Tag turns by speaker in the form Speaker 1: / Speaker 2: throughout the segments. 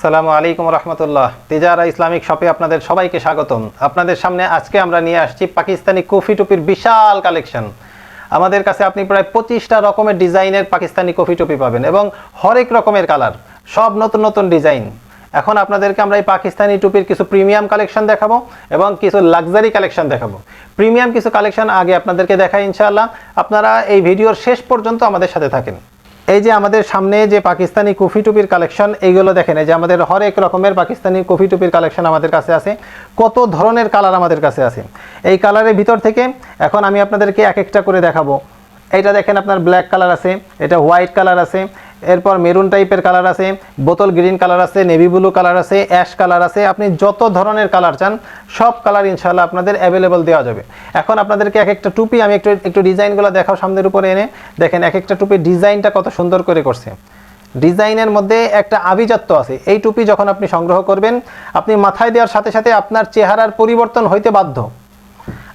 Speaker 1: আসসালামু আলাইকুম রহমতুল্লাহ। তেজারা ইসলামিক শপে আপনাদের সবাইকে স্বাগতম। আপনাদের সামনে আজকে আমরা নিয়ে আসছি পাকিস্তানি কফি টুপির বিশাল কালেকশন। আমাদের কাছে আপনি প্রায় পঁচিশটা রকমের ডিজাইনের পাকিস্তানি কফি টুপি পাবেন এবং হরেক রকমের কালার, সব নতুন নতুন ডিজাইন। এখন আপনাদেরকে আমরা এই পাকিস্তানি টুপির কিছু প্রিমিয়াম কালেকশন দেখাবো এবং কিছু লাক্সারি কালেকশন দেখাবো। প্রিমিয়াম কিছু কালেকশন আগে আপনাদেরকে দেখাই ইনশাআল্লাহ। আপনারা এই ভিডিওর শেষ পর্যন্ত আমাদের সাথে থাকেন। এই যে আমাদের সামনে যে পাকিস্তানি কফি টুপির কালেকশন, এইগুলো দেখেন, এই যে আমাদের হরেক রকমের পাকিস্তানি কফি টুপির কালেকশন আমাদের কাছে আছে। কত ধরনের কালার আমাদের কাছে আছে। এই কালারের ভিতর থেকে এখন আমি আপনাদেরকে এক একটা করে দেখাবো। এটা দেখেন আপনার ব্ল্যাক কালার আছে, এটা হোয়াইট কালার আছে এরপর মেরুন টাইপের কালার আছে, বোতল গ্রিন কালার আছে, নেভি ব্লু কালার আছে, অ্যাশ কালার আছে। আপনি যত ধরনের কালার চান, সব কালার ইনশাল্লাহ আপনাদের অ্যাভেলেবল দেওয়া যাবে। এখন আপনাদেরকে এক একটা টুপি আমি একটু একটু ডিজাইনগুলো দেখাও সামনের উপরে এনে। দেখেন এক একটা টুপির ডিজাইনটা কত সুন্দর করে করছে। ডিজাইনের মধ্যে একটা আভিজাত্য আছে। এই টুপি যখন আপনি সংগ্রহ করবেন, আপনি মাথায় দেওয়ার সাথে সাথে আপনার চেহারার পরিবর্তন হইতে বাধ্য।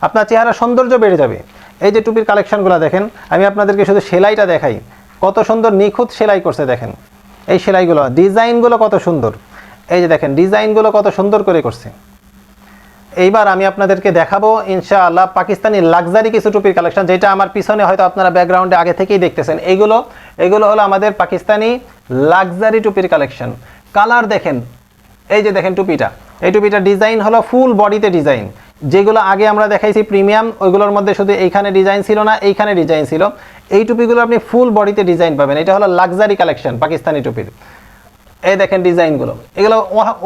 Speaker 1: আপনার চেহারার সৌন্দর্য বেড়ে যাবে। এই যে টুপির কালেকশনগুলো দেখেন, আমি আপনাদেরকে শুধু সেলাইটা দেখাই। কত সুন্দর নিখুঁত সেলাই করছে দেখেন। এই সেলাইগুলো, ডিজাইনগুলো কত সুন্দর। এই যে দেখেন, ডিজাইনগুলো কত সুন্দর করে করছে। এইবার আমি আপনাদেরকে দেখাবো, ইনশাআল্লাহ, পাকিস্তানি লাক্সারি কিছু টুপির কালেকশন, যেটা আমার পিছনে হয়তো আপনারা ব্যাকগ্রাউন্ডে আগে থেকেই দেখতেছেন। এইগুলো এগুলো হলো আমাদের পাকিস্তানি লাক্সারি টুপির কালেকশন। কালার দেখেন, এই যে দেখেন টুপিটা। এই টুপিটা ডিজাইন হলো ফুল বডিতে ডিজাইন। যেগুলো আগে আমরা দেখাইছি প্রিমিয়াম, ওইগুলোর মধ্যে শুধু এইখানে ডিজাইন ছিল না, এইখানে ডিজাইন ছিল। এই টুপিগুলো আপনি ফুল বডিতে ডিজাইন পাবেন। এটা হলো লাক্সারি কালেকশন পাকিস্তানি টুপির। এই দেখেন ডিজাইনগুলো। এগুলো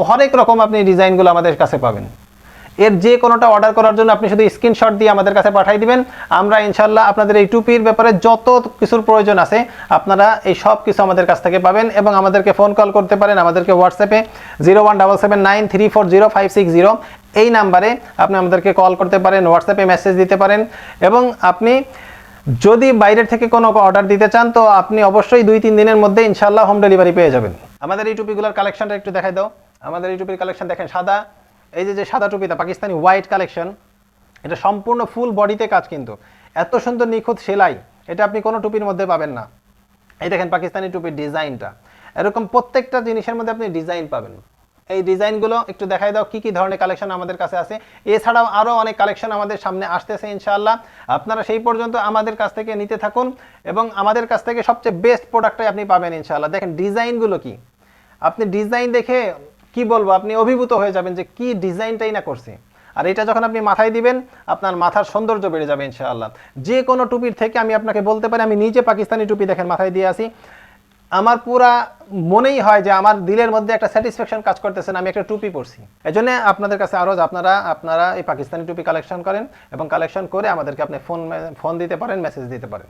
Speaker 1: হরেক রকম আপনি ডিজাইনগুলো আমাদের কাছে পাবেন। এর যে কোনোটা অর্ডার করার জন্য আপনি শুধু স্ক্রিনশট দিয়ে আমাদের কাছে পাঠিয়ে দিবেন। আমরা ইনশাল্লাহ আপনাদের এই টুপির ব্যাপারে যত কিছুর প্রয়োজন আছে, আপনারা এই সব কিছু আমাদের কাছ থেকে পাবেন এবং আমাদেরকে ফোন কল করতে পারেন আমাদেরকে হোয়াটসঅ্যাপে zero one double seven nine three four zero five six zero এই নাম্বারে আপনি আমাদেরকে কল করতে পারেন হোয়াটসঅ্যাপে মেসেজ দিতে পারেন এবং আপনি যদি বাইরের থেকে কোনো অর্ডার দিতে চান, তো আপনি অবশ্যই দুই তিন দিনের মধ্যে ইনশাল্লাহ হোম ডেলিভারি পেয়ে যাবেন। আমাদের এই টুপিগুলোর কালেকশনটা একটু দেখাই দাও। আমাদের এই টুপির কালেকশন দেখেন, সাদা। এই যে যে সাদা টুপিটা পাকিস্তানি হোয়াইট কালেকশন এটা সম্পূর্ণ ফুল বডিতে কাজ কিন্তু। এত সুন্দর নিখুঁত সেলাই, এটা আপনি কোনো টুপির মধ্যে পাবেন না। এই দেখেন, পাকিস্তানি টুপির ডিজাইনটা। এরকম প্রত্যেকটা জিনিসের মধ্যে আপনি ডিজাইন পাবেন। এই ডিজাইনগুলো একটু দেখাই দাও, কি কি ধরনের কালেকশন আমাদের কাছে আছে। এছাড়াও আরও অনেক কালেকশন আমাদের সামনে আসতেছে ইনশাআল্লাহ। আপনারা সেই পর্যন্ত আমাদের কাছ থেকে নিতে থাকুন এবং আমাদের কাছ থেকে সবচেয়ে বেস্ট প্রোডাক্টটাই আপনি পাবেন ইনশাআল্লাহ। দেখেন ডিজাইনগুলো কি? আপনি ডিজাইন দেখে কি বলব, আপনি অভিভূত হয়ে যাবেন যে কি ডিজাইনটাই না করছে। আর এটা যখন আপনি মাথায় দিবেন, আপনার মাথার সৌন্দর্য বেড়ে যাবে ইনশাআল্লাহ। যে কোনো টুপির থেকে আমি আপনাকে বলতে পারি, আমি নিজে পাকিস্তানি টুপি দেখেন মাথায় দিয়ে আসি। আমার পুরা মনেই হয় যে আমার দিলের মধ্যে একটা স্যাটিসফ্যাকশন কাজ করতেছেন আমি একটা টুপি পরছি। এই জন্য আপনাদের কাছে আরও আপনারা আপনারা এই পাকিস্তানি টুপি কালেকশন করেন এবং কালেকশন করে আমাদেরকে আপনি ফোন ফোন দিতে পারেন মেসেজ দিতে পারেন।